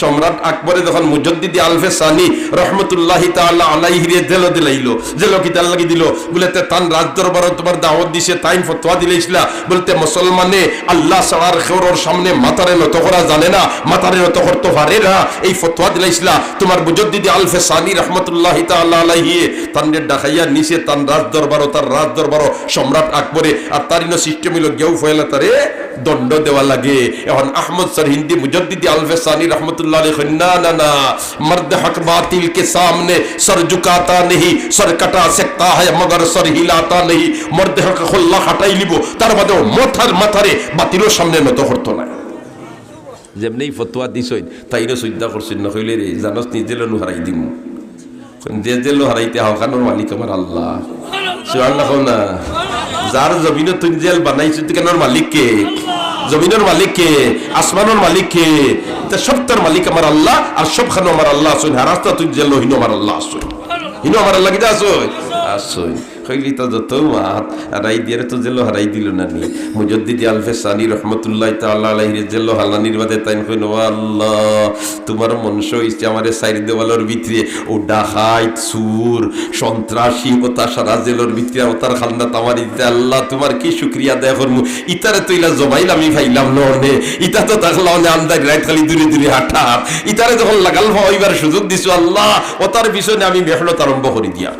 সম্রাট আকবরে যখন মুজদ্দিদি আলফে সানি রহমতুল্লাহ তাআলা আলাইহি রে জেল দিলাইলো, জেল কি তার লাগি দিল? বলেতে তান রাজ দরবার তোমার দাওয়াত দিছে, তাইন ফতোয়া দিলাইছিলা বলতে মুসলমানে, আল্লাহ সালার খেওর সামনে মাতারে নত করা জানে না মাতারে নত করতে পারে না। এই ফতোয়া দিলাইছিলা তোমার মুজদ্দিদি আলফে সানি রহমতুল্লাহ তাআলা আলাইহি তানরে ডাকাইয়া নিচে তান রাজ দরবার তার রাজ দরবার সম্রাট আকবরে। আর তারিনো সিস্টেম হইল গেউ ফয়লা তারে দণ্ড দেওয়া লাগে। এখন আহমদ স্যার হিন্দি মুজদ্দিদি আলফেসানি রহমতুল্লাহ আলী না না না, মর্দ হক বাতিল কে সামনে সর ঝুকাতা নেই সর কাটা সেকতা হয় মগর সর হিলাতা নেই মর্দ হক খুল্লা হটাই লিব তার বাদে মথার মাথারে বাতিলও সামনে নত হতো না। যেমনি ফতোয়া দিছই তাইরও সুদ্দা করছিল না হইলে জানস নিজেলে হারাই দিম। যে দিলো হারাইতে হাওকানোর মালিক আমার আল্লাহ। যার জমিন তুই জেল বানাইছো কেন মালিক কে জমিনের মালিক কে আসমানের মালিক কে তা সব তোর মালিক আমার আল্লাহ আর সব খানো আমার আল্লাহ আসুন আর রাস্তা তুই জেল হিনো আমার আল্লাহ আসুন হিনো আমার আল্লাহ কি আসুন আসুন কইলি তো যত মাত হারাই দিয়ে তো জেল হারাই দিল না নি। মুজদ্দিদি আলফে সানি রহমতুল্লাহ তাআলা আলাইহি জেল হালানির বাদে কইন ও আল্লাহ, তোমার মনস হইছে আমারে সাইড দেওয়ালের ভিতরে। ও ডাকাইত সুর, সন্ত্রাসী ও তা সারা জেলের ভিতরে ও তার খালনা তামারি দিতে, আল্লাহ, তোমার কি শুক্রিয়া দেয় করমু? ইতারে তো ইলা জবাইল আমি ভাইলাম ননে ইতা তো তাকলা অনে আন্দাজ রাইত খালি দূরে দূরে হাঁটার ইতারে যখন লাগাল হইবার সুযোগ দিছো, আল্লাহ, ও তার পিছনে আমি মেহনত আরম্ভ করে দিয়া।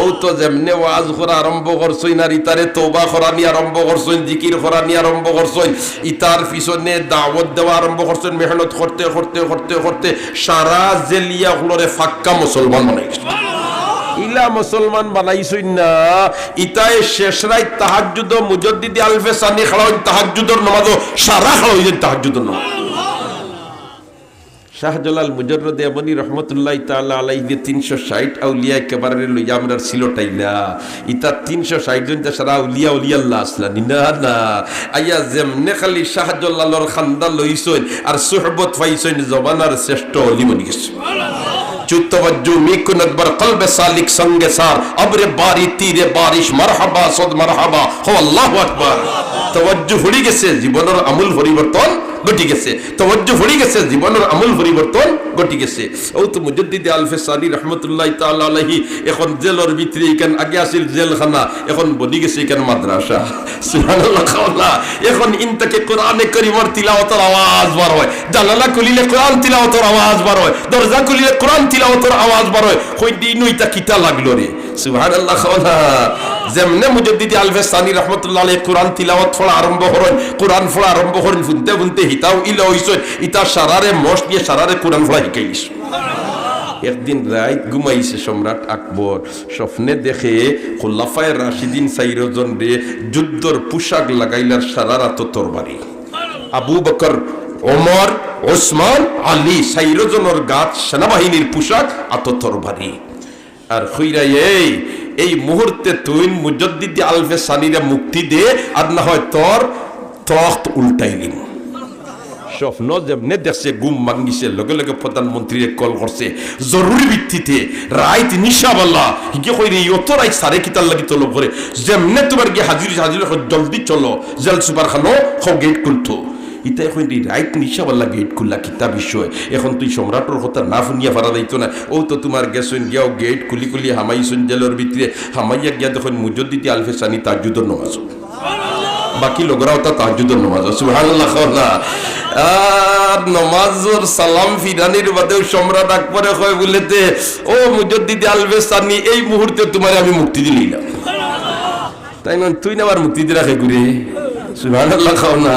ও তো যেমনে ওয়াজ করা আরম্ভ করছই না ইতারে তোবা করা নিয়ে আরম্ভ করছই জিকির করা নিয়ে আরম্ভ করছই ইতার পিছনে দাওয়াত দেওয়া আরম্ভ করছেন মেহনত করতে করতে করতে করতে সারা জেলিয়া গুলোরে ফাক্কা মুসলমান বানাইছে ইলা মুসলমান বানাইছই না ইতায় শেষ রাত তাহাজ্জুদ মুজদ্দিদি আলফে সানি খালাওই তাহাজ্জুদর নামাজ সারা খালাওই তাহাজ্জুদর নামাজ। শাহজালাল মুজররদ এমনি রহমতুল্লাহ তাআলা আলাইহি তিনশো ষাট আউলিয়া একেবারে লইয়া আমরা ছিল তাই না? ইতা তিনশো ষাট জন সারা আউলিয়া উলিয়াল্লাহ আসলা না না আইয়া যেমনে খালি শাহজালালর খান্দা লইছইন আর সুহবত পাইছইন জবানার শ্রেষ্ঠ অলি বনি গেছে চুত্তবজ্জু মিকুনত বর কলবে সালিক সঙ্গে সার। আবরে বারি তীরে বারিশ মারহাবা সদ মারহাবা। হো আল্লাহু আকবার। তওয়াজ্জু হড়ি গেছে জীবনের আমূল পরিবর্তন ঘটি গেছে। তওয়াজ্জু হড়ি গেছে, জীবনের আমূল পরিবর্তন ঘটি গেছে। ও তো মুজাদ্দিদ আলফে সানি রহমতুল্লাহ আলাইহি, এখন জেলর ভিতরে এখান আগে আছিল জেলখানা, এখন বনি গেছে এখান মাদ্রাসা? এখন ইনতাকে কোরআনে করিমর তিলাওয়াতের আওয়াজ বার হয়, জানালা খুলিলে কোরআন তিলাওয়াতের আওয়াজ বার হয়, দরজা খুলিলে কোরআন তিলাওয়াতের আওয়াজ বার হয়। কই দিন ইতা কিতা লাগল রে? একদিন ঘুমাইছে সম্রাট আকবর, স্বপ্নে দেখে খোলাফায় রাশিদিন সাইরজন রে যুদ্ধর পোশাক লাগাইলার সারা রাত তরবারি। আবু বকর, ওমর, ওসমান, আলী সাইরজনের গাত সেনাবাহিনীর পোশাক আত তরবারি। আর খুইরা এই এই মুহূর্তে তুই মুজদ্দিদি আলফে সানিরা মুক্তি দে, আর না হয় তোর তখ্ত উল্টাইলিম স্বপ্ন যেমনে লগে লগে কল ভিত্তিতে কইরে ইয়ত লাগি যেমনে জলদি চলো জেল সুপার খানো খ গেট খুলতো। ইতা এখন রাইট নিশাবাল্লা গেট খুললা কিতা বিষয়। এখন তুই সম্রাটর কথা না শুনিয়া পারা যাইতো না। ও তো তোমার গেছুন গিয়াও গেট খুলি খুলি হামাইছুন জেলের ভিতরে হামাইয়া গিয়া দেখুন মুজদ্দিদি আলফে সানি তাজুদর নমাজ বাকি লোকরাও তা তাহাজুদের নামাজ সুবহানাল্লাহ খাওয়া আর নমাজর সালাম ফিরানির বাদেও সম্রাট আকবরে হয় বলেতে ও মুজদ্দিদি আলবেসানি এই মুহূর্তে তোমার আমি মুক্তি দিলি না তাই না তুই না আবার মুক্তি দিয়ে রাখে ঘুরে সুবহানাল্লাহ খাও না